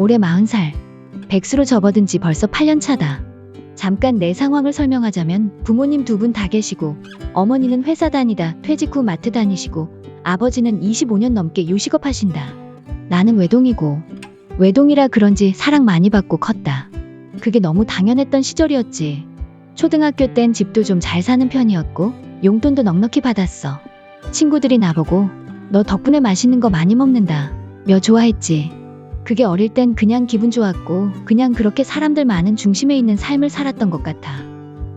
올해 40살. 백수로 접어든 지 벌써 8년 차다. 잠깐 내 상황을 설명하자면 부모님 두 분 다 계시고 어머니는 회사 다니다 퇴직 후 마트 다니시고 아버지는 25년 넘게 요식업 하신다. 나는 외동이고 외동이라 그런지 사랑 많이 받고 컸다. 그게 너무 당연했던 시절이었지. 초등학교 땐 집도 좀 잘 사는 편이었고 용돈도 넉넉히 받았어. 친구들이 나보고 너 덕분에 맛있는 거 많이 먹는다. 며 좋아했지. 그게 어릴 땐 그냥 기분 좋았고 그냥 그렇게 사람들 많은 중심에 있는 삶을 살았던 것 같아.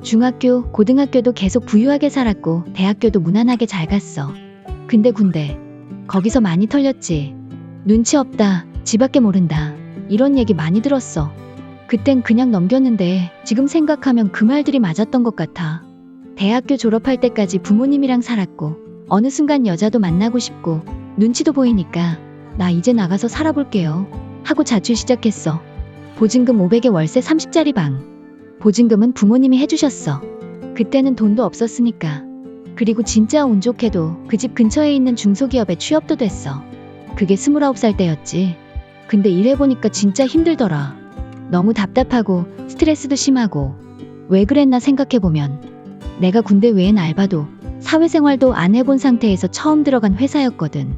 중학교, 고등학교도 계속 부유하게 살았고 대학교도 무난하게 잘 갔어. 근데 군대 거기서 많이 털렸지. 눈치 없다. 지밖에 모른다. 이런 얘기 많이 들었어. 그땐 그냥 넘겼는데 지금 생각하면 그 말들이 맞았던 것 같아. 대학교 졸업할 때까지 부모님이랑 살았고 어느 순간 여자도 만나고 싶고 눈치도 보이니까 나 이제 나가서 살아볼게요. 하고 자취 시작했어. 보증금 500에 월세 30짜리 방. 보증금은 부모님이 해주셨어. 그때는 돈도 없었으니까. 그리고 진짜 운 좋게도 그 집 근처에 있는 중소기업에 취업도 됐어. 그게 29살 때였지. 근데 일해보니까 진짜 힘들더라. 너무 답답하고 스트레스도 심하고 왜 그랬나 생각해보면 내가 군대 외엔 알바도 사회생활도 안 해본 상태에서 처음 들어간 회사였거든.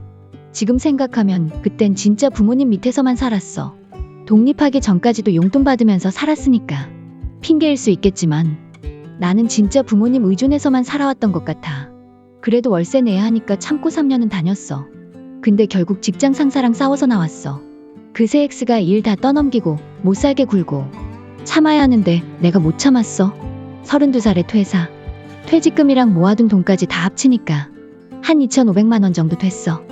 지금 생각하면 그땐 진짜 부모님 밑에서만 살았어. 독립하기 전까지도 용돈 받으면서 살았으니까. 핑계일 수 있겠지만 나는 진짜 부모님 의존해서만 살아왔던 것 같아. 그래도 월세 내야 하니까 참고 3년은 다녔어. 근데 결국 직장 상사랑 싸워서 나왔어. 그새 X가 일 다 떠넘기고 못 살게 굴고 참아야 하는데 내가 못 참았어. 32살에 퇴사. 퇴직금이랑 모아둔 돈까지 다 합치니까 한 2,500만 원 정도 됐어.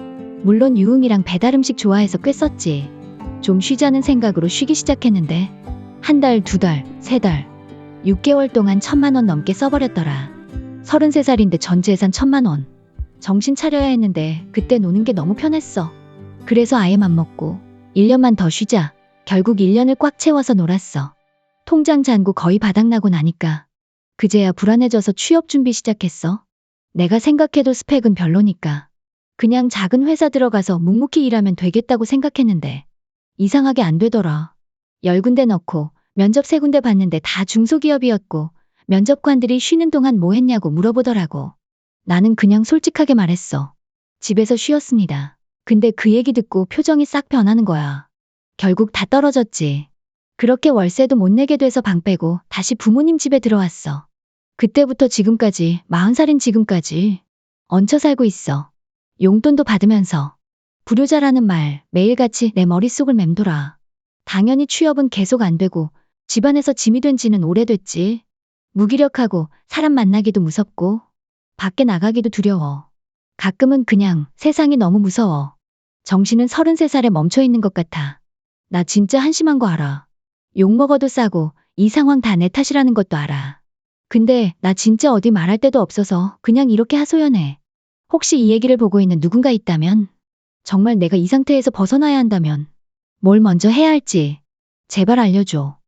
물론 유흥이랑 배달 음식 좋아해서 꽤 썼지. 좀 쉬자는 생각으로 쉬기 시작했는데 한 달, 두 달, 세 달, 6개월 동안 천만 원 넘게 써버렸더라. 33살인데 전재산 천만 원. 정신 차려야 했는데 그때 노는 게 너무 편했어. 그래서 아예 맘먹고 1년만 더 쉬자. 결국 1년을 꽉 채워서 놀았어. 통장 잔고 거의 바닥나고 나니까 그제야 불안해져서 취업 준비 시작했어. 내가 생각해도 스펙은 별로니까. 그냥 작은 회사 들어가서 묵묵히 일하면 되겠다고 생각했는데 이상하게 안 되더라. 열 군데 넣고 면접 세 군데 봤는데 다 중소기업이었고 면접관들이 쉬는 동안 뭐 했냐고 물어보더라고. 나는 그냥 솔직하게 말했어. 집에서 쉬었습니다. 근데 그 얘기 듣고 표정이 싹 변하는 거야. 결국 다 떨어졌지. 그렇게 월세도 못 내게 돼서 방 빼고 다시 부모님 집에 들어왔어. 그때부터 지금까지, 40살인 지금까지 얹혀 살고 있어. 용돈도 받으면서. 불효자라는 말 매일같이 내 머릿속을 맴돌아. 당연히 취업은 계속 안 되고 집안에서 짐이 된 지는 오래됐지. 무기력하고 사람 만나기도 무섭고 밖에 나가기도 두려워. 가끔은 그냥 세상이 너무 무서워. 정신은 33살에 멈춰 있는 것 같아. 나 진짜 한심한 거 알아. 욕 먹어도 싸고 이 상황 다 내 탓이라는 것도 알아. 근데 나 진짜 어디 말할 데도 없어서 그냥 이렇게 하소연해. 혹시 이 얘기를 보고 있는 누군가 있다면 정말 내가 이 상태에서 벗어나야 한다면 뭘 먼저 해야 할지 제발 알려줘.